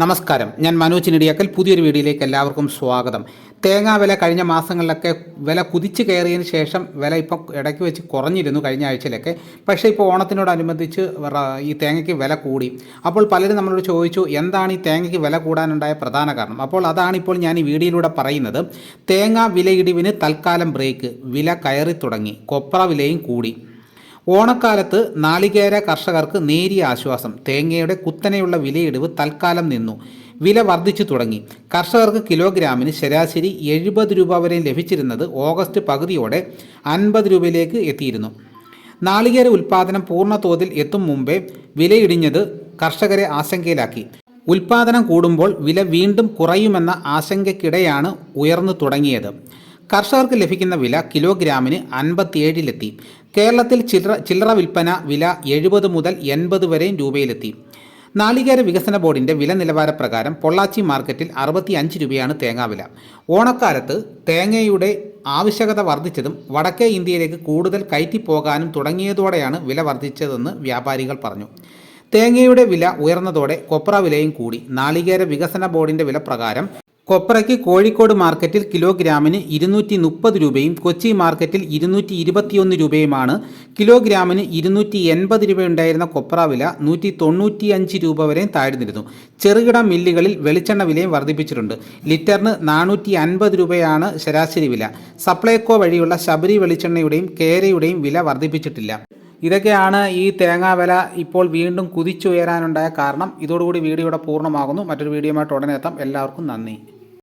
നമസ്കാരം. ഞാൻ മനോജ് നെടിയാക്കൽ പുതിയൊരു വീഡിയോയിലേക്ക് എല്ലാവർക്കും സ്വാഗതം. തേങ്ങാ വില കഴിഞ്ഞ മാസങ്ങളിലൊക്കെ വില കുതിച്ചു കയറിയതിന് ശേഷം വില ഇപ്പോൾ ഇടയ്ക്ക് വെച്ച് കുറഞ്ഞിരുന്നു കഴിഞ്ഞ ആഴ്ചയിലൊക്കെ. പക്ഷേ ഇപ്പോൾ ഓണത്തിനോടനുബന്ധിച്ച് ഈ തേങ്ങയ്ക്ക് വില കൂടി. അപ്പോൾ പലരും നമ്മളോട് ചോദിച്ചു എന്താണ് ഈ തേങ്ങയ്ക്ക് വില കൂടാനുണ്ടായ പ്രധാന കാരണം? അപ്പോൾ അതാണ് ഇപ്പോൾ ഞാൻ ഈ വീഡിയോയിലൂടെ പറയുന്നത്. തേങ്ങാ വിലയിടിവിന് തൽക്കാലം ബ്രേക്ക്. വില കയറി തുടങ്ങി. കൊപ്ര വിലയും കൂടി. ഓണക്കാലത്ത് നാളികേര കർഷകർക്ക് നേരിയ ആശ്വാസം. തേങ്ങയുടെ കുത്തനെയുള്ള വിലയിടിവ് തൽക്കാലം നിന്നു. വില വർദ്ധിച്ചു തുടങ്ങി. കർഷകർക്ക് കിലോഗ്രാമിന് ശരാശരി എഴുപത് രൂപ വരെ ലഭിച്ചിരുന്നത് ഓഗസ്റ്റ് പകുതിയോടെ അൻപത് രൂപയിലേക്ക് എത്തിയിരുന്നു. നാളികേര ഉൽപ്പാദനം പൂർണ തോതിൽ എത്തും മുമ്പേ വിലയിടിഞ്ഞത് കർഷകരെ ആശങ്കയിലാക്കി. ഉൽപ്പാദനം കൂടുമ്പോൾ വില വീണ്ടും കുറയുമെന്ന ആശങ്കയ്ക്കിടെയാണ് ഉയർന്നു തുടങ്ങിയത്. കർഷകർക്ക് ലഭിക്കുന്ന വില കിലോഗ്രാമിന് അൻപത്തിയേഴിലെത്തി. കേരളത്തിൽ ചില്ലറ ചില്ലറ വിൽപ്പന വില എഴുപത് മുതൽ എൺപത് വരെയും രൂപയിലെത്തി. നാളികേര വികസന ബോർഡിന്റെ വില നിലവാര പ്രകാരം പൊള്ളാച്ചി മാർക്കറ്റിൽ അറുപത്തി അഞ്ച് രൂപയാണ് തേങ്ങാവില ഓണക്കാലത്ത് തേങ്ങയുടെ ആവശ്യകത വർദ്ധിച്ചതും വടക്കേ ഇന്ത്യയിലേക്ക് കൂടുതൽ കയറ്റിപ്പോകാനും തുടങ്ങിയതോടെയാണ് വില വർദ്ധിച്ചതെന്ന് വ്യാപാരികൾ പറഞ്ഞു. തേങ്ങയുടെ വില ഉയർന്നതോടെ കൊപ്ര വിലയും കൂടി. നാളികേര വികസന ബോർഡിന്റെ വില പ്രകാരം കൊപ്രയ്ക്ക് കോഴിക്കോട് മാർക്കറ്റിൽ കിലോഗ്രാമിന് ഇരുന്നൂറ്റി മുപ്പത് രൂപയും കൊച്ചി മാർക്കറ്റിൽ ഇരുന്നൂറ്റി ഇരുപത്തിയൊന്ന് രൂപയുമാണ്. കിലോഗ്രാമിന് ഇരുന്നൂറ്റി എൺപത് രൂപയുണ്ടായിരുന്ന കൊപ്ര വില നൂറ്റി തൊണ്ണൂറ്റിയഞ്ച് രൂപ വരെ താഴ്ന്നിരുന്നു. ചെറുകിട മില്ലുകളിൽ വെളിച്ചെണ്ണ വിലയും വർദ്ധിപ്പിച്ചിട്ടുണ്ട്. ലിറ്ററിന് നാനൂറ്റി അൻപത് രൂപയാണ് ശരാശരി വില. സപ്ലൈകോ വഴിയുള്ള ശബരി വെളിച്ചെണ്ണയുടെയും കേരയുടെയും വില വർദ്ധിപ്പിച്ചിട്ടില്ല. ഇതൊക്കെയാണ് ഈ തേങ്ങാ വില ഇപ്പോൾ വീണ്ടും കുതിച്ചുയരാനുണ്ടായ കാരണം. ഇതോടുകൂടി വീഡിയോയുടെ പൂർണമാകുന്നു. മറ്റൊരു വീഡിയോയുമായിട്ട് ഉടനെ എത്താം. എല്ലാവർക്കും നന്ദി.